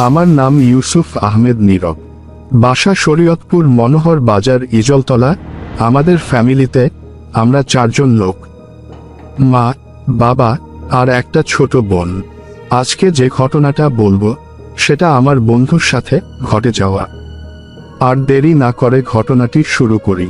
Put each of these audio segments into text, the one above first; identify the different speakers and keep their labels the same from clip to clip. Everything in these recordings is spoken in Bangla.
Speaker 1: আমার নাম ইউসুফ আহমেদ নীরব। বাসা শরীয়তপুর মনোহর বাজার ইজলতলা। আমাদের ফ্যামিলিতে আমরা চারজন লোক। মা, বাবা আর একটা ছোট বোন। আজকে যে ঘটনাটা বলব, সেটা আমার বন্ধুর সাথে ঘটে যাওয়া। আর দেরি না করে ঘটনাটি শুরু করি।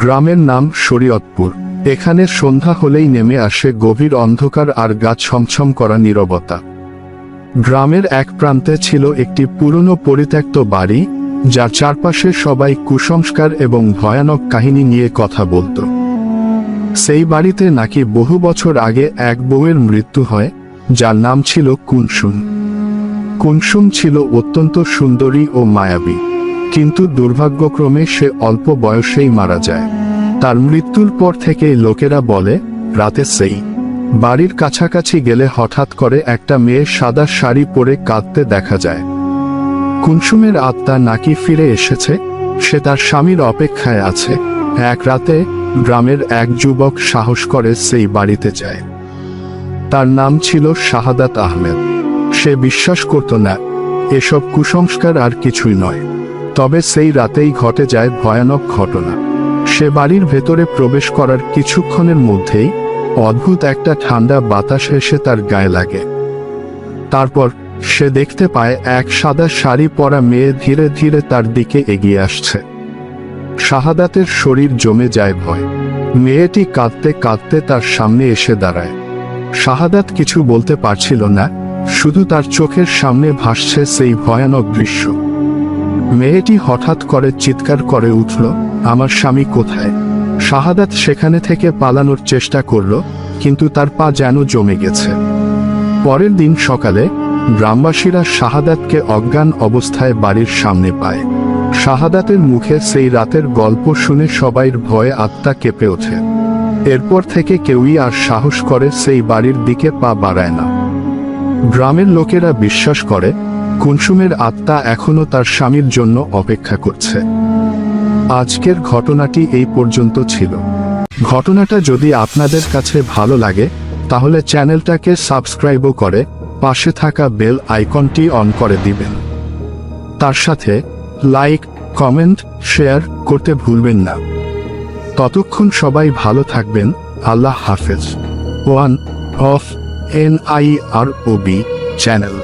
Speaker 1: গ্রামের নাম শরীয়তপুর। এখানে সন্ধ্যা হলেই নেমে আসে গভীর অন্ধকার আর গা ছমছম করা নীরবতা। গ্রামের এক প্রান্তে ছিল একটি পুরনো পরিত্যক্ত বাড়ি, যার চারপাশে সবাই কুসংস্কার এবং ভয়ানক কাহিনী নিয়ে কথা বলতো। সেই বাড়িতে নাকি বহু বছর আগে এক বউয়ের মৃত্যু হয়, যার নাম ছিল কুনসুম। কুনসুম ছিল অত্যন্ত সুন্দরী ও মায়াবী। কিন্তু দুর্ভাগ্যক্রমে সে অল্প বয়সেই মারা যায়। তার মৃত্যুর পর থেকে লোকেরা বলে, রাতে সেই বাড়ির কাছাকাছি গেলে হঠাৎ করে একটা মেয়ে সাদা শাড়ি পরে কাঁদতে দেখা যায়। কুনসুমের আত্মা নাকি ফিরে এসেছে? সে তার স্বামীর অপেক্ষায় আছে। এক রাতে গ্রামের এক যুবক সাহস করে সেই বাড়িতে যায়। তার নাম ছিল শাহাদাত আহমেদ। সে বিশ্বাস করত না, এসব কুসংস্কার আর কিছুই নয়। তবে সেই রাতেই ঘটে যায় ভয়ানক ঘটনা। সে বাড়ির ভেতরে প্রবেশ করার কিছুক্ষণের মধ্যেই অদ্ভুত একটা ঠান্ডা বাতাস এসে তার গায়ে লাগে। তারপর সে দেখতে পায় এক সাদা শাড়ি পরা মেয়ে ধীরে ধীরে তার দিকে এগিয়ে আসছে। শাহাদাতের শরীর জমে যায় ভয়। মেয়েটি কাঁদতে কাঁদতে তার সামনে এসে দাঁড়ায়। শাহাদাত কিছু বলতে পারছিল না, শুধু তার চোখের সামনে ভাসছে সেই ভয়ানক দৃশ্য। মেয়েটি হঠাৎ করে চিৎকার করে উঠল, আমার স্বামী কোথায়? শাহাদাত সেখানে থেকে পালানোর চেষ্টা করল, কিন্তু তার পা যেন জমে গেছে। পরের দিন সকালে, গ্রামবাসীরা শাহাদাতকে অজ্ঞান অবস্থায় বাড়ির সামনে পায়। শাহাদাতের মুখে সেই রাতের গল্প শুনে সবাইর ভয়ে আত্মা কেঁপে ওঠে। এরপর থেকে কেউই আর সাহস করে সেই বাড়ির দিকে পা বাড়ায় না। গ্রামের লোকেরা বিশ্বাস করে কুনসুমের আত্মা এখনও তার স্বামীর জন্য অপেক্ষা করছে। আজকের ঘটনাটি এই পর্যন্ত ছিল। ঘটনাটা যদি আপনাদের কাছে ভালো লাগে, তাহলে চ্যানেলটাকে সাবস্ক্রাইবও করে পাশে থাকা বেল আইকনটি অন করে দিবেন। তার সাথে লাইক, কমেন্ট, শেয়ার করতে ভুলবেন না। ততক্ষণ সবাই ভালো থাকবেন। আল্লাহ হাফেজ। One of N I R O B channel.